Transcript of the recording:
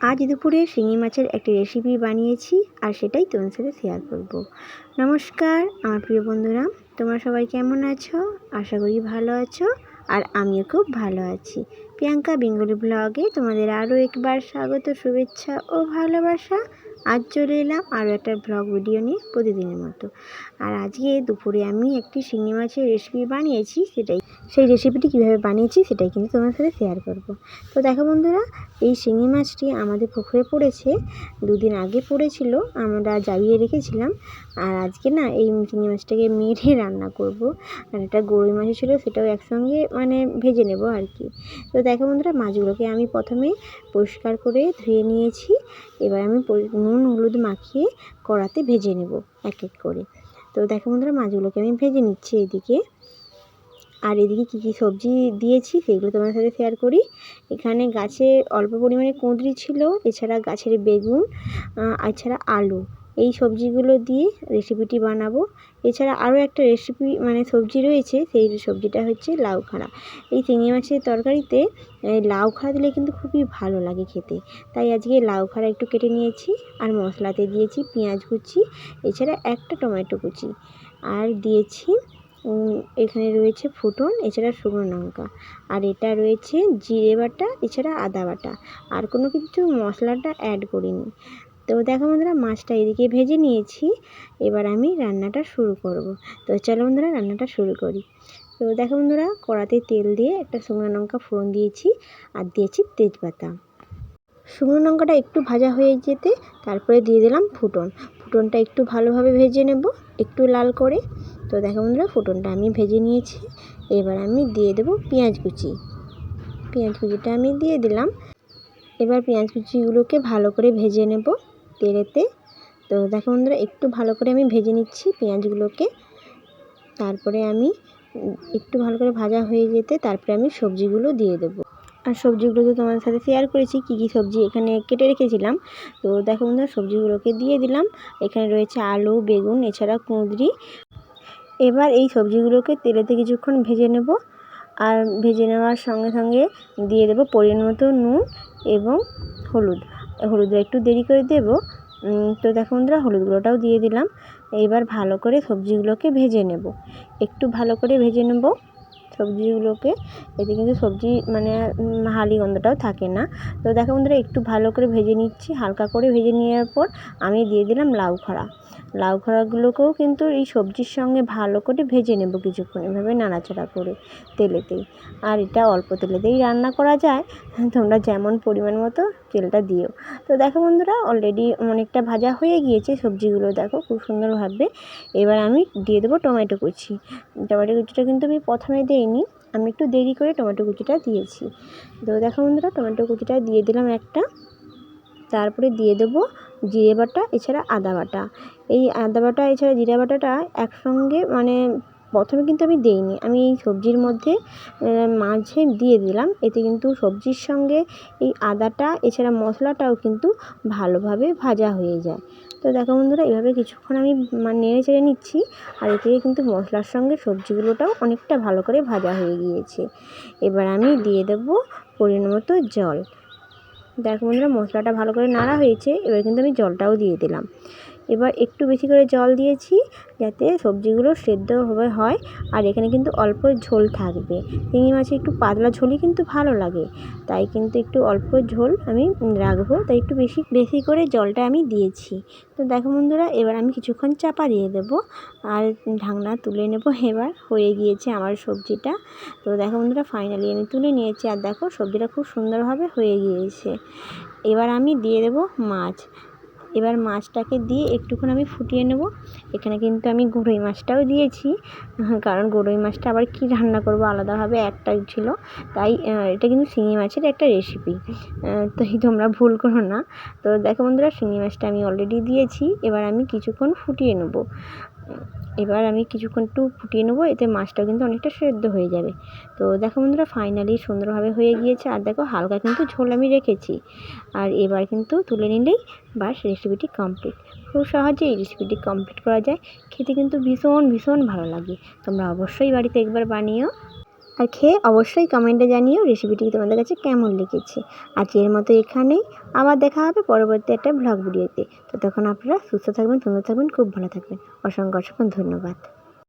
আজ দুপুরে শিঙি মাছের একটি রেসিপি বানিয়েছি আর সেটাই তোমার সাথে শেয়ার করব। নমস্কার, আমার প্রিয় বন্ধুরা, তোমরা সবাই কেমন আছো? আশা করি ভালো আছো আর আমিও খুব ভালো আছি। প্রিয়াঙ্কা বেঙ্গলি ব্লগে তোমাদের আরও একবার স্বাগত, শুভেচ্ছা ও ভালোবাসা। আজ চলে এলাম আরও একটা ব্লগ ভিডিও নিয়ে প্রতিদিনের মতো। আর আজকে দুপুরে আমি একটি শিঙি মাছের রেসিপি বানিয়েছি, সেটাই সেই রেসিপিটি কীভাবে বানিয়েছি সেটাই কিন্তু তোমার সাথে শেয়ার করব। তো দেখো বন্ধুরা, এই শিঙি মাছটি আমাদের পুকুরে পড়েছে, দুদিন আগে পড়েছিল, আমরা জাবিয়ে রেখেছিলাম, আর আজকে না এই শিঙি মাছটাকে মেরে রান্না করব। আর একটা গরুই মাছ ছিল, সেটাও একসঙ্গে মানে ভেজে নেব আর কি। তো দেখো বন্ধুরা, মাছগুলোকে আমি প্রথমে পরিষ্কার করে ধুয়ে নিয়েছি, এবার আমি নুন, হলুদ মাখিয়ে কড়াতে ভেজে নেব, এক এক করে। তো দেখো বন্ধুরা, মাছগুলোকে আমি ভেজে নিচ্ছি এদিকে। আর এদিকে কী কী সবজি দিয়েছি সেগুলো তোমার সাথে শেয়ার করি। এখানে গাছে অল্প পরিমাণে কুঁদরি ছিল, এছাড়া গাছের বেগুন এছাড়া আলু। এই সবজিগুলো দিয়ে রেসিপিটি বানাবো। এছাড়া আরও একটা রেসিপি মানে সবজি রয়েছে, সেই সবজিটা হচ্ছে লাউ খাড়া। এই চিংড়ি মাছের তরকারিতে লাউ খাড়া দিলে কিন্তু খুবই ভালো লাগে খেতে। তাই আজকে লাউ খাড়া একটু কেটে নিয়েছি, আর মশলাতে দিয়েছি পেঁয়াজ কুচি, এছাড়া একটা টমেটো কুচি। আর দিয়েছি এখানে রয়েছে ফুটন, এছাড়া শুকনো লঙ্কা। আর এটা রয়েছে জিরে বাটা, এছাড়া আদা বাটা। আর কোনো কিছু মশলাটা অ্যাড করিনি। তো দেখো বন্ধুরা, মাছটা এদিকে ভেজে নিয়েছি। এবার আমি রান্নাটা শুরু করব। তো চলো বন্ধুরা, রান্নাটা শুরু করি। তো দেখো বন্ধুরা, কড়াতে তেল দিয়ে একটা শুকনো লঙ্কা ফোড়ন দিয়েছি আর দিয়েছি তেজপাতা। শুকনো লঙ্কাটা একটু ভাজা হয়ে যেতে তারপরে দিয়ে দিলাম ফুটন। ফুটনটা একটু ভালোভাবে ভেজে নেব, একটু লাল করে। তো দেখো বন্ধুরা, ফুটনটা আমি ভেজে নিয়েছি। এবার আমি দিয়ে দেবো পেঁয়াজ কুচি। পেঁয়াজ কুচিটা আমি দিয়ে দিলাম। এবার পেঁয়াজ কুচিগুলোকে ভালো করে ভেজে নেব তেলেতে। তো দেখো বন্ধুরা, একটু ভালো করে আমি ভেজে নিচ্ছি পেঁয়াজগুলোকে। তারপরে আমি একটু ভালো করে ভাজা হয়ে যেতে তারপরে আমি সবজিগুলো দিয়ে দেবো। আর সবজিগুলো তো তোমাদের সাথে শেয়ার করেছি, কী কী সবজি এখানে কেটে রেখেছিলাম। তো দেখো বন্ধুরা, সবজিগুলোকে দিয়ে দিলাম। এখানে রয়েছে আলু, বেগুন, এছাড়া কুঁদরি। এবার এই সবজিগুলোকে তেলেতে কিছুক্ষণ ভেজে নেব আর ভেজে নেওয়ার সঙ্গে সঙ্গে দিয়ে দেবো পরিমাণ মতো নুন এবং হলুদ। হলুদ একটু দেরি করে দেব। তো দেখো বন্ধুরা হলুদ গুঁড়োটাও দিয়ে দিলাম। এবার ভালো করে সবজিগুলোকে ভেজে নেব। একটু ভালো করে ভেজে নেব সবজিগুলোকে। এতে কিন্তু সবজি মানে হালি গন্ধটাও থাকে না। তো দেখো বন্ধুরা, একটু ভালো করে ভেজে নিচ্ছি। হালকা করে ভেজে নেওয়ার পর আমি দিয়ে দিলাম লাউ খড়া। লাউ খোড়াগুলোকেও কিন্তু এই সবজির সঙ্গে ভালো করে ভেজে নেব কিছুক্ষণ, এভাবে নাড়াচাড়া করে তেলেতেই। আর এটা অল্প তেলেতেই রান্না করা যায়। তোমরা যেমন পরিমাণ মতো তেলটা দিও। তো দেখো বন্ধুরা অলরেডি অনেকটা ভাজা হয়ে গিয়েছে সবজিগুলো। দেখো খুব সুন্দরভাবে এবার আমি দিয়ে দেবো টমেটো কুচি। টমেটো কুচিটা কিন্তু আমি প্রথমে দিইনি, আমি একটু দেরি করে টমেটো কুচিটা দিয়েছি। তো দেখো বন্ধুরা, টমেটো কুচিটা দিয়ে দিলাম একটা। তারপরে দিয়ে দেবো জিরে বাটা, এছাড়া আদা বাটা। এই আদা বাটা এছাড়া জিরে বাটাটা একসঙ্গে মানে প্রথমে কিন্তু আমি দিইনি। আমি এই সবজির মধ্যে মাঝে দিয়ে দিলাম। এতে কিন্তু সবজির সঙ্গে এই আদাটা, এছাড়া মশলাটাও কিন্তু ভালোভাবে ভাজা হয়ে যায়। তো দেখো বন্ধুরা, এভাবে কিছুক্ষণ আমি মানে নেড়ে চেড়ে নিচ্ছি। আর এতে কিন্তু মশলার সঙ্গে সবজিগুলোটাও অনেকটা ভালো করে ভাজা হয়ে গিয়েছে। এবার আমি দিয়ে দেবো পরিমাণ মতো জল। দেখো বন্ধুরা, মশলাটা ভালো করে নাড়া হয়েছে। এবার কিন্তু আমি জলটাও দিয়ে দিলাম। এবার একটু বেশি করে জল দিয়েছি যাতে সবজিগুলো সেদ্ধ হয়। আর এখানে কিন্তু অল্প ঝোল থাকবে। চিংড়ি মাছে একটু পাতলা ঝোলই কিন্তু ভালো লাগে। তাই কিন্তু একটু অল্প ঝোল আমি রাখব। তাই একটু বেশি বেশি করে জলটা আমি দিয়েছি। তো দেখো বন্ধুরা, এবার আমি কিছুক্ষণ চাপা দিয়ে দেবো। আর ঢাকনা তুলে নেব। এবার হয়ে গিয়েছে আমার সবজিটা। তো দেখো বন্ধুরা ফাইনালি আমি তুলে নিয়েছি। আর দেখো সবজিটা খুব সুন্দরভাবে হয়ে গিয়েছে। এবার আমি দিয়ে দেবো মাছ। এবার মাছটাকে দিয়ে একটুক্ষণ আমি ফুটিয়ে নেব। এখানে কিন্তু আমি গরুই মাছটাও দিয়েছি। কারণ গরুই মাছটা আবার কি রান্না করব আলাদাভাবে একটা ছিল। তাই এটা কিন্তু শিঙি মাছের একটা রেসিপি তো তোমরা ভুল করো না। তো দেখো বন্ধুরা, শিঙি মাছটা আমি অলরেডি দিয়েছি। এবার আমি কিছুক্ষণ ফুটিয়ে নেব। এবার আমি কিছুক্ষণ একটু ফুটিয়ে নেব, এতে মাছটা কিন্তু অনেকটা সেদ্ধ হয়ে যাবে। তো দেখো বন্ধুরা ফাইনালি সুন্দরভাবে হয়ে গিয়েছে, আর দেখো হালকা কিন্তু ঝোল আমি রেখেছি। আর এবার কিন্তু তুলে নিলেই বাস রেসিপিটি কমপ্লিট খুব সহজে এই রেসিপিটি কমপ্লিট করা যায়। খেতে কিন্তু ভীষণ ভীষণ ভালো লাগে। তোমরা অবশ্যই বাড়িতে একবার বানিও। আর খেয়ে অবশ্যই কমেন্টে জানিও রেসিপিটি তোমাদের কাছে কেমন লেগেছে। আজকের মতো এখানেই। আবার দেখা হবে পরবর্তী একটা ব্লগ ভিডিওতে তো। তখন আপনারা সুস্থ থাকবেন, সুন্দর থাকবেন, খুব ভালো থাকবেন। অসংখ্য অসংখ্য ধন্যবাদ।